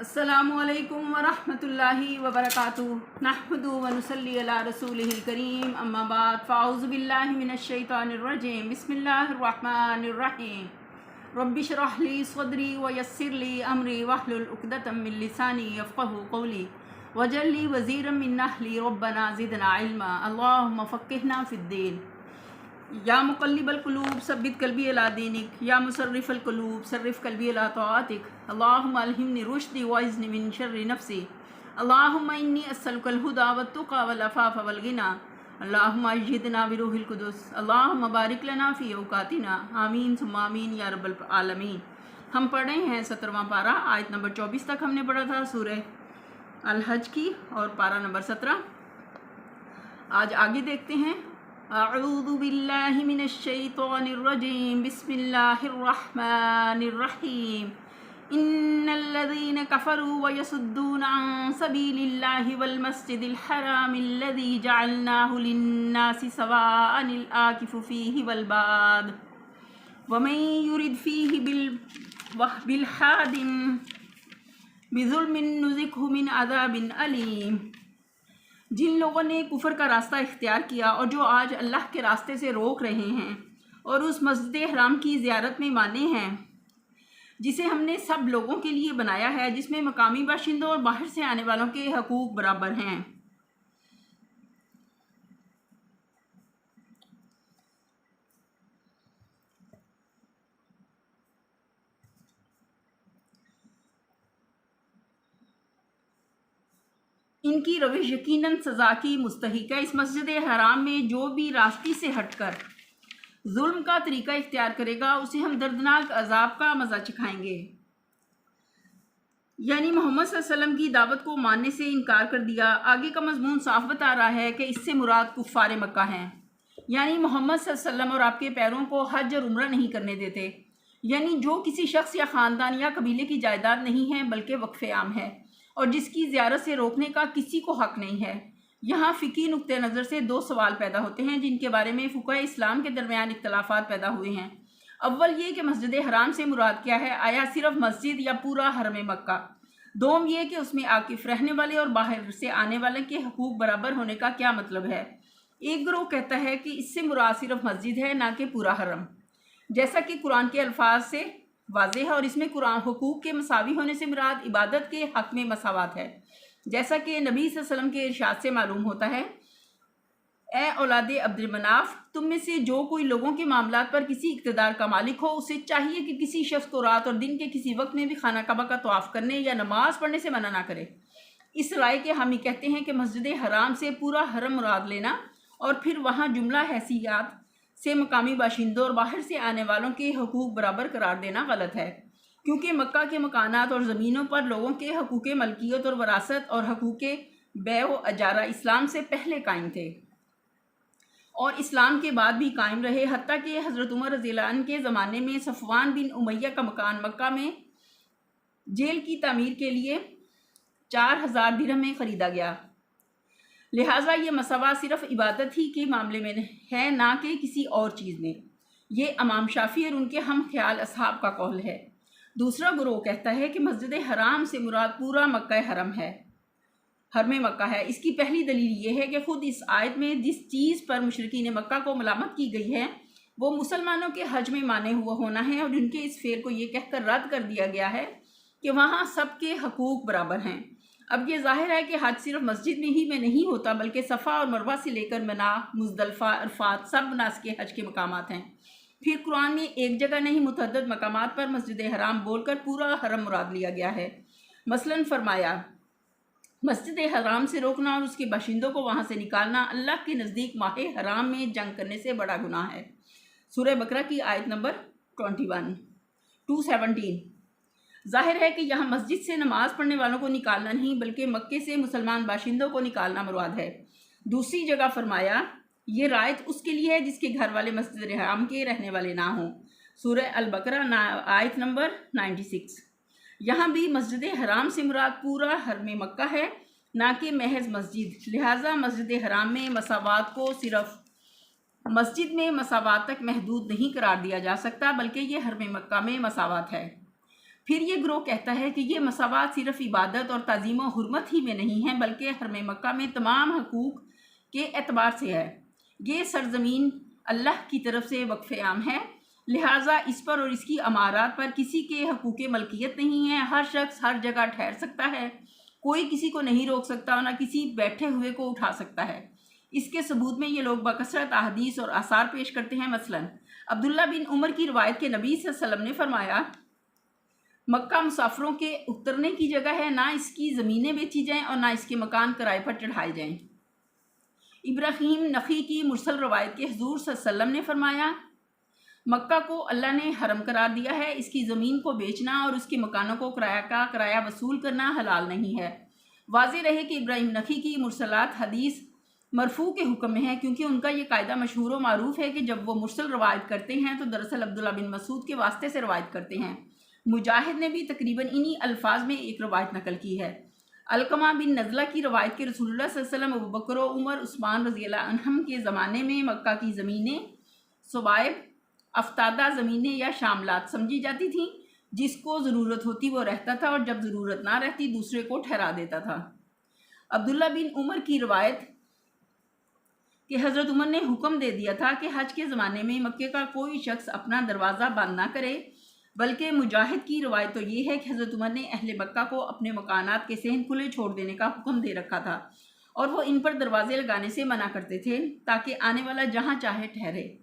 السلام علیکم ورحمۃ اللہ وبرکاتہ نحمد ونصلی علی رسول الکریم اما بعد فاعوذ باللہ من الشیطان الرجیم بسم اللہ الرحمن الرحیم رب اشرح لی یا مقلب القلوب، ثبت قلبی علی دینک. یا مصرف القلوب، صرف قلبی علی طاعتک. اللہم الہمنی رشدی وعزنی من شر نفسی. اللہم انی اسألک الہدا والتقى والعفاف والغنى اللہم اجہدنا بروح القدس. اللہم بارک لنا فی اوقاتنا. آمین، ثم آمین، یا رب العالمین. ہم پڑھ رہے ہیں سترواں پارہ، آیت نمبر چوبیس تک ہم نے پڑھا تھا، سورہ الحج کی، اور پارہ نمبر سترہ. آج آگے دیکھتے ہیں أعوذ باللہ من الشیطان الرجیم بسم اللہ الرحمن الرحیم إن الذين كفروا ويصدون عن سبيل الله والمسجد الحرام الذي جعلناه للناس سواء الآكف فيه والباد. ومن يرد فيه بال بالحاد بظلم نزقه من عذاب علیم جن لوگوں نے کفر کا راستہ اختیار کیا اور جو آج اللہ کے راستے سے روک رہے ہیں اور اس مسجد حرام کی زیارت میں مانے ہیں، جسے ہم نے سب لوگوں کے لیے بنایا ہے، جس میں مقامی باشندوں اور باہر سے آنے والوں کے حقوق برابر ہیں۔ ان کی روش یقیناً سزا کی مستحق ہے۔ اس مسجد حرام میں جو بھی راستے سے ہٹ کر ظلم کا طریقہ اختیار کرے گا، اسے ہم دردناک عذاب کا مزہ چکھائیں گے۔ یعنی محمد صلی اللہ علیہ وسلم کی دعوت کو ماننے سے انکار کر دیا۔ آگے کا مضمون صاف بتا رہا ہے کہ اس سے مراد کفار مکہ ہیں۔ یعنی محمد صلی اللہ علیہ وسلم اور آپ کے پیروں کو حج اور عمرہ نہیں کرنے دیتے۔ یعنی جو کسی شخص یا خاندان یا قبیلے کی جائیداد نہیں ہے، بلکہ وقف عام ہے۔ اور جس کی زیارت سے روکنے کا کسی کو حق نہیں ہے۔ یہاں فقی نقطۂ نظر سے دو سوال پیدا ہوتے ہیں جن کے بارے میں فقہ اسلام کے درمیان اختلافات پیدا ہوئے ہیں۔ اول یہ کہ مسجد حرام سے مراد کیا ہے، آیا صرف مسجد یا پورا حرم مکہ؟ دوم یہ کہ اس میں عاقف رہنے والے اور باہر سے آنے والے کے حقوق برابر ہونے کا کیا مطلب ہے؟ ایک گروہ کہتا ہے کہ اس سے مراد صرف مسجد ہے، نہ کہ پورا حرم۔ جیسا کہ قرآن کے الفاظ سے واضح ہے اور اس میں قرآن حقوق کے مساوی ہونے سے مراد عبادت کے حق میں مساوات ہے۔ جیسا کہ نبی صلی اللہ علیہ وسلم کے ارشاد سے معلوم ہوتا ہے، اے اولاد عبد المناف تم میں سے جو کوئی لوگوں کے معاملات پر کسی اقتدار کا مالک ہو، اسے چاہیے کہ کسی شخص کو رات اور دن کے کسی وقت میں بھی خانہ کعبہ کا طواف کرنے یا نماز پڑھنے سے منع نہ کرے۔ اس رائے کے ہم یہ کہتے ہیں کہ مسجد حرام سے پورا حرم مراد لینا اور پھر وہاں جملہ حیثیات سے مقامی باشندوں اور باہر سے آنے والوں کے حقوق برابر قرار دینا غلط ہے۔ کیونکہ مکہ کے مکانات اور زمینوں پر لوگوں کے حقوق ملکیت اور وراثت اور حقوق بے و اجارہ اسلام سے پہلے قائم تھے۔ اور اسلام کے بعد بھی قائم رہے، حتیٰ کہ حضرت عمر رضی اللہ عنہ کے زمانے میں صفوان بن امیہ کا مکان مکہ میں جیل کی تعمیر کے لیے چار ہزار درہم میں خریدا گیا۔ لہٰذا یہ مسئلہ صرف عبادت ہی کے معاملے میں ہے، نہ کہ کسی اور چیز میں۔ یہ امام شافی اور ان کے ہم خیال اصحاب کا قول ہے۔ دوسرا گروہ کہتا ہے کہ مسجد حرام سے مراد پورا مکہ حرم ہے۔ حرم مکہ ہے۔ اس کی پہلی دلیل یہ ہے کہ خود اس آیت میں جس چیز پر مشرقین مکہ کو ملامت کی گئی ہے، وہ مسلمانوں کے حج میں مانے ہوا ہونا ہے اور ان کے اس فعل کو یہ کہہ کر رد کر دیا گیا ہے کہ وہاں سب کے حقوق برابر ہیں۔ اب یہ ظاہر ہے کہ حج صرف مسجد میں ہی میں نہیں ہوتا بلکہ صفا اور مروہ سے لے کر منا مزدلفہ، عرفات سب ناس کے حج کے مقامات ہیں۔ پھر قرآن میں ایک جگہ نہیں، متعدد مقامات پر مسجد حرام بول کر پورا حرم مراد لیا گیا ہے۔ مثلا فرمایا، مسجد حرام سے روکنا اور اس کے باشندوں کو وہاں سے نکالنا اللہ کے نزدیک ماہ حرام میں جنگ کرنے سے بڑا گناہ ہے۔ سورہ بکرہ کی آیت نمبر ٹوئنٹی ون۔ Two seventeen. ظاہر ہے کہ یہاں مسجد سے نماز پڑھنے والوں کو نکالنا نہیں بلکہ مکے سے مسلمان باشندوں کو نکالنا مراد ہے۔ دوسری جگہ فرمایا، یہ رائت اس کے لیے ہے جس کے گھر والے مسجد حرام کے رہنے والے نہ ہوں۔ سورہ البقرہ آیت نمبر نائنٹی سکس۔ یہاں بھی مسجد حرام سے مراد پورا حرم مکہ ہے، نہ کہ محض مسجد۔ لہٰذا مسجد حرام میں مساوات کو صرف مسجد میں مساوات تک محدود نہیں قرار دیا جا سکتا، بلکہ یہ حرم مکہ میں مساوات ہے۔ پھر یہ گروہ کہتا ہے کہ یہ مساوات صرف عبادت اور تعظیم و حرمت ہی میں نہیں ہیں، بلکہ حرم مکہ میں تمام حقوق کے اعتبار سے ہے۔ یہ سرزمین اللہ کی طرف سے وقف عام ہے، لہٰذا اس پر اور اس کی امارات پر کسی کے حقوق ملکیت نہیں ہے ہر شخص ہر جگہ ٹھہر سکتا ہے، کوئی کسی کو نہیں روک سکتا، نہ کسی بیٹھے ہوئے کو اٹھا سکتا ہے۔ اس کے ثبوت میں یہ لوگ بکثرت احادیث اور آثار پیش کرتے ہیں۔ مثلا عبداللہ بن عمر کی روایت کے نبی صلی اللہ علیہ وسلم نے فرمایا مکہ مسافروں کے اترنے کی جگہ ہے، نہ اس کی زمینیں بیچی جائیں اور نہ اس کے مکان کرائے پر چڑھائے جائیں۔ ابراہیم نقی کی مرسل روایت کے حضور صلی اللہ علیہ وسلم نے فرمایا، مکہ کو اللہ نے حرم قرار دیا ہے، اس کی زمین کو بیچنا اور اس کے مکانوں کو کرایہ کا کرایہ وصول کرنا حلال نہیں ہے۔ واضح رہے کہ ابراہیم نقی کی مرسلات حدیث مرفوع کے حکم میں ہے کیونکہ ان کا یہ قاعدہ مشہور و معروف ہے کہ جب وہ مرسل روایت کرتے ہیں تو دراصل عبداللہ بن مسعود کے واسطے سے روایت کرتے ہیں۔ مجاہد نے بھی تقریباً انہی الفاظ میں ایک روایت نقل کی ہے۔ علقمہ بن نزلہ کی روایت کے رسول اللہ صلی اللہ علیہ وسلم بکر و عمر، عثمان رضی اللہ عنہم کے زمانے میں مکہ کی زمینیں صبائب افتادہ زمینیں یا شاملات سمجھی جاتی تھیں۔ جس کو ضرورت ہوتی وہ رہتا تھا اور جب ضرورت نہ رہتی دوسرے کو ٹھہرا دیتا تھا۔ عبداللہ بن عمر کی روایت کہ حضرت عمر نے حکم دے دیا تھا کہ حج کے زمانے میں مکے کا کوئی شخص اپنا دروازہ بند نہ کرے۔ بلکہ مجاہد کی روایت تو یہ ہے کہ حضرت عمر نے اہل مکہ کو اپنے مکانات کے سہن کھلے چھوڑ دینے کا حکم دے رکھا تھا اور وہ ان پر دروازے لگانے سے منع کرتے تھے تاکہ آنے والا جہاں چاہے ٹھہرے۔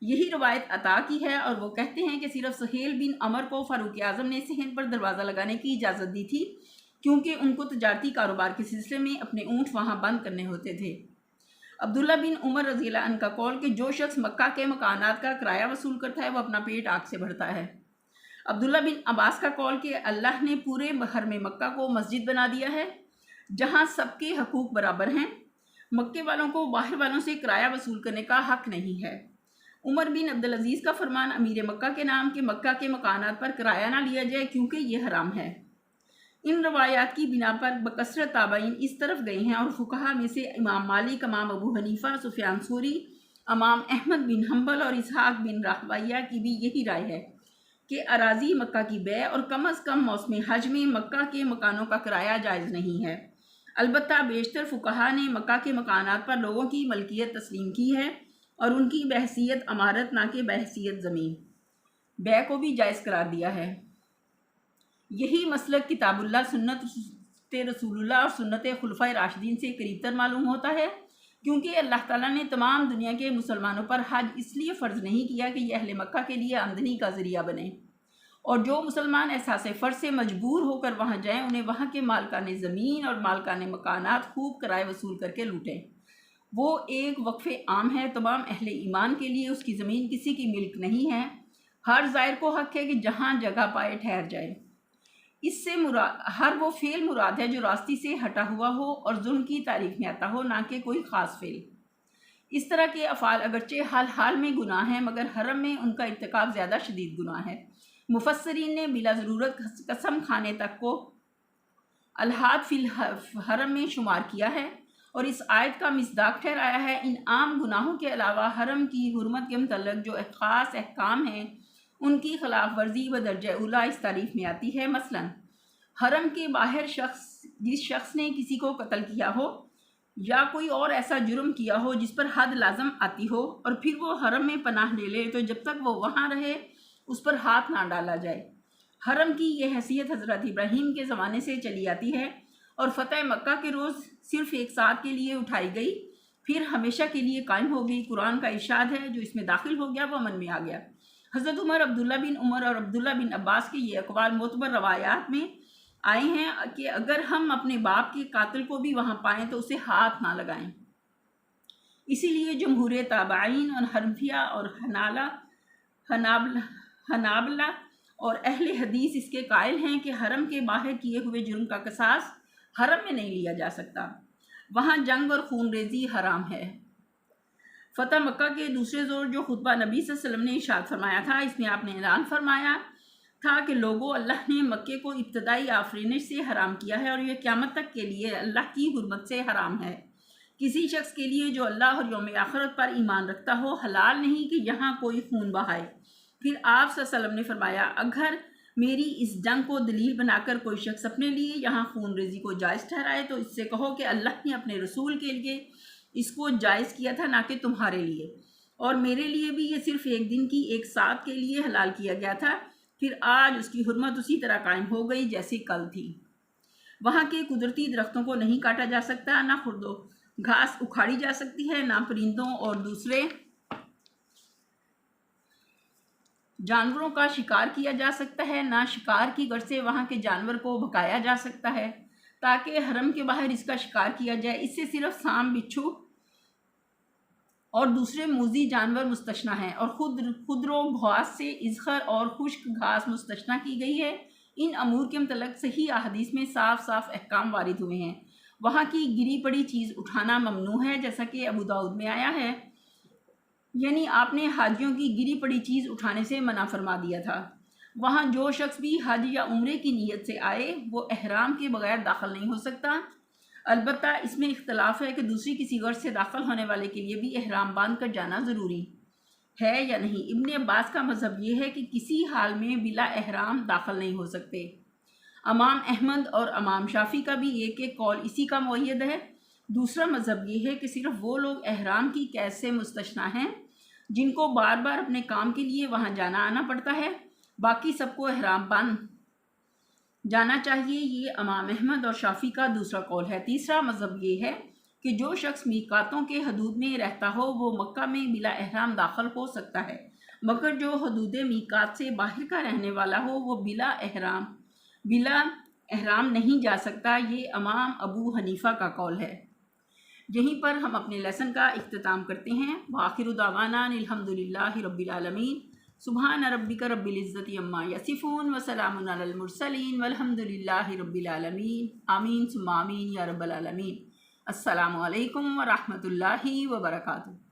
یہی روایت عطا کی ہے اور وہ کہتے ہیں کہ صرف سہیل بن عمر کو فاروق اعظم نے صحن پر دروازہ لگانے کی اجازت دی تھی، کیونکہ ان کو تجارتی کاروبار کے سلسلے میں اپنے اونٹ وہاں بند کرنے ہوتے تھے۔ عبداللہ بن عمر رضی اللہ عنہ کا قول کہ جو شخص مکہ کے مکانات کا کرایہ وصول کرتا ہے، وہ اپنا پیٹ آگ سے بڑھتا ہے۔ عبداللہ بن عباس کا قول کہ اللہ نے پورے حرم مکہ کو مسجد بنا دیا ہے، جہاں سب کے حقوق برابر ہیں۔ مکے والوں کو باہر والوں سے کرایہ وصول کرنے کا حق نہیں ہے۔ عمر بن عبدالعزیز کا فرمان امیر مکہ کے نام کے مکہ کے مکانات پر کرایہ نہ لیا جائے کیونکہ یہ حرام ہے۔ ان روایات کی بنا پر بکثرت تابعین اس طرف گئے ہیں اور فکہ میں سے امام مالک، امام ابو حنیفہ، سفیان سوری، امام احمد بن حنبل اور اسحاق بن راہبائیہ کی بھی یہی رائے ہے۔ کہ اراضی مکہ کی بے اور کم از کم موسم حج میں مکہ کے مکانوں کا کرایہ جائز نہیں ہے۔ البتہ بیشتر فکہ نے مکہ کے مکانات پر لوگوں کی ملکیت تسلیم کی ہے اور ان کی بحثیت عمارت نہ کہ بحثیت زمین۔ بے کو بھی جائز قرار دیا ہے۔ یہی مسلک کتاب اللہ، سنت رسول اللہ اور سنت خلفۂ راشدین سے قریب تر معلوم ہوتا ہے۔ کیونکہ اللہ تعالیٰ نے تمام دنیا کے مسلمانوں پر حج اس لیے فرض نہیں کیا کہ یہ اہل مکہ کے لیے آمدنی کا ذریعہ بنے اور جو مسلمان احساس فرض سے مجبور ہو کر وہاں جائیں، انہیں وہاں کے مالکان زمین اور مالکان مکانات خوب کرائے وصول کر کے لوٹیں۔ وہ ایک وقف عام ہے تمام اہل ایمان کے لیے اس کی زمین کسی کی ملک نہیں ہے۔ ہر ظاہر کو حق ہے کہ جہاں جگہ پائے ٹھہر جائے۔ اس سے مراد ہر وہ فعل مراد ہے جو راستی سے ہٹا ہوا ہو اور ظلم کی تعریف میں آتا ہو، نہ کہ کوئی خاص فعل۔ اس طرح کے افعال اگرچہ حال حال میں گناہ ہیں، مگر حرم میں ان کا ارتکاب زیادہ شدید گناہ ہے۔ مفسرین نے بلا ضرورت قسم کھانے تک کو الحاد فی الحرم میں شمار کیا ہے اور اس آیت کا مصداق ٹھہرایا ہے۔ ان عام گناہوں کے علاوہ حرم کی حرمت کے متعلق جو خاص احکام ہیں ان کی خلاف ورزی و درجہ اولا اس تعریف میں آتی ہے۔ مثلا، حرم کے باہر شخص، جس شخص نے کسی کو قتل کیا ہو یا کوئی اور ایسا جرم کیا ہو جس پر حد لازم آتی ہو اور پھر وہ حرم میں پناہ لے لے، تو جب تک وہ وہاں رہے، اس پر ہاتھ نہ ڈالا جائے۔ حرم کی یہ حیثیت حضرت ابراہیم کے زمانے سے چلی آتی ہے اور فتح مکہ کے روز صرف ایک ساتھ کے لیے اٹھائی گئی۔ پھر ہمیشہ کے لیے قائم ہو گئی۔ قرآن کا ارشاد ہے، جو اس میں داخل ہو گیا، وہ من میں آ گیا۔ حضرت عمر عبداللہ بن عمر اور عبداللہ بن عباس کے یہ اقوال معتبر روایات میں آئے ہیں کہ اگر ہم اپنے باپ کے قاتل کو بھی وہاں پائیں تو اسے ہاتھ نہ لگائیں۔ اسی لیے جمہور تابعین اور حرفیہ اور حنالہ حنابلہ اور اہل حدیث اس کے قائل ہیں کہ حرم کے باہر کیے ہوئے جرم کا قصاص حرم میں نہیں لیا جا سکتا۔ وہاں جنگ اور خون ریزی حرام ہے۔ فتح مکہ کے دوسرے زور جو خطبہ نبی صلی اللہ علیہ وسلم نے اشاد فرمایا تھا، اس میں آپ نے اعلان فرمایا تھا کہ لوگوں، اللہ نے مکے کو ابتدائی آفرینش سے حرام کیا ہے اور یہ قیامت تک کے لیے اللہ کی حرمت سے حرام ہے۔ کسی شخص کے لیے جو اللہ اور یوم آخرت پر ایمان رکھتا ہو، حلال نہیں کہ یہاں کوئی خون بہائے۔ پھر آپ صلی اللہ علیہ وسلم نے فرمایا، اگر میری اس جنگ کو دلیل بنا کر کوئی شخص اپنے لیے یہاں خون ریزی کو جائز ٹھہرائے تو اس سے کہو کہ اللہ نے اپنے رسول کے لیے اس کو جائز کیا تھا نہ کہ تمہارے لیے۔ اور میرے لیے بھی یہ صرف ایک دن کی ایک ساتھ کے لیے حلال کیا گیا تھا۔ پھر آج اس کی حرمت اسی طرح قائم ہو گئی جیسی کل تھی۔ وہاں کے قدرتی درختوں کو نہیں کاٹا جا سکتا، نہ خردو گھاس اکھاڑی جا سکتی ہے، نہ پرندوں اور دوسرے جانوروں کا شکار کیا جا سکتا ہے۔ نہ شکار کی غرض سے وہاں کے جانور کو بھکایا جا سکتا ہے۔ تاکہ حرم کے باہر اس کا شکار کیا جائے۔ اس سے صرف سام بچھو اور دوسرے موزی جانور مستشنہ ہیں۔ اور خود خدرو گھاس سے ازخر اور خشک گھاس مستشنہ کی گئی ہے۔ ان امور کے متعلق صحیح احادیث میں صاف صاف احکام وارد ہوئے ہیں۔ وہاں کی گری پڑی چیز اٹھانا ممنوع ہے، جیسا کہ ابو داود میں آیا ہے۔ یعنی آپ نے حاجیوں کی گری پڑی چیز اٹھانے سے منع فرما دیا تھا۔ وہاں جو شخص بھی حج یا عمرے کی نیت سے آئے، وہ احرام کے بغیر داخل نہیں ہو سکتا۔ البتہ اس میں اختلاف ہے کہ دوسری کسی غرض سے داخل ہونے والے کے لیے بھی احرام باندھ کر جانا ضروری ہے یا نہیں۔ ابن عباس کا مذہب یہ ہے کہ کسی حال میں بلا احرام داخل نہیں ہو سکتے۔ امام احمد اور امام شافی کا بھی ایک ایک قول اسی کا معید ہے۔ دوسرا مذہب یہ ہے کہ صرف وہ لوگ احرام کی قید سے مستشنا ہیں جن کو بار بار اپنے کام کے لیے وہاں جانا آنا پڑتا ہے۔ باقی سب کو احرام بند۔ جانا چاہیے یہ امام احمد اور شافی کا دوسرا قول ہے۔ تیسرا مذہب یہ ہے کہ جو شخص میکاتوں کے حدود میں رہتا ہو، وہ مکہ میں بلا احرام داخل ہو سکتا ہے۔ مگر جو حدود میکات سے باہر کا رہنے والا ہو، وہ بلا احرام بلا احرام نہیں جا سکتا۔ یہ امام ابو حنیفہ کا قول ہے۔ یہیں پر ہم اپنے لیسن کا اختتام کرتے ہیں۔ باخر دعوانا الحمد للہ رب العالمین۔ سبحان ربك رب العزة عما يصفون وسلام على المرسلين والحمد لله رب العالمين. آمين ثم آمين يا رب العالمين. السلام عليكم ورحمة الله وبركاته.